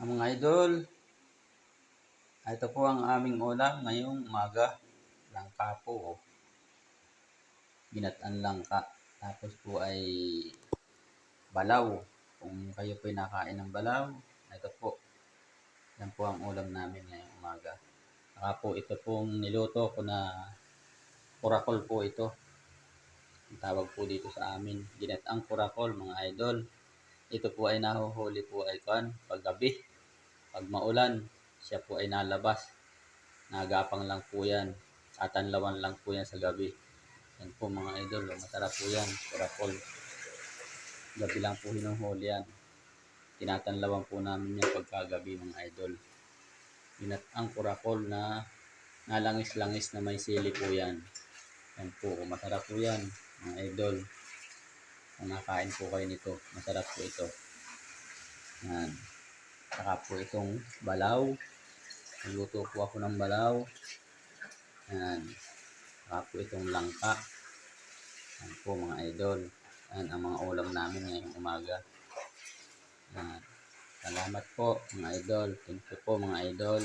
Ang mga idol, ito po ang aming ulam ngayong umaga. Langka po. Oh. Ginatan langka. Tapos po ay balaw. Kung kayo po ay nakain ng balaw, ito po. Yan po ang ulam namin ngayong umaga. Saka po ito pong niluto ko na kurakol po ito. Ang tawag po dito sa amin. Ginatang kurakol mga idol. Ito po ay nahuhuli po ay kan paggabi. Pag maulan, siya po ay nalabas. Nagapang lang po yan. Tatanlawan lang po yan sa gabi. Yan po mga idol. oh, Masarap po yan. Kurakol. Gabi lang po hinuhuli yan. Tinatanlawan po namin yan pagkagabi mga idol. Ginat ang kurakol na nalangis-langis na may sili po yan. Yan po. Masarap po yan mga idol. Kung nakain po kayo nito, masarap po ito. Yan. Saka po itong balaw. Nagluto po ako ng balaw. Yan. Saka po itong langka. Yan po mga idol. Yan ang mga ulam namin ngayong umaga. Yan. Salamat po mga idol. Thank you po mga idol.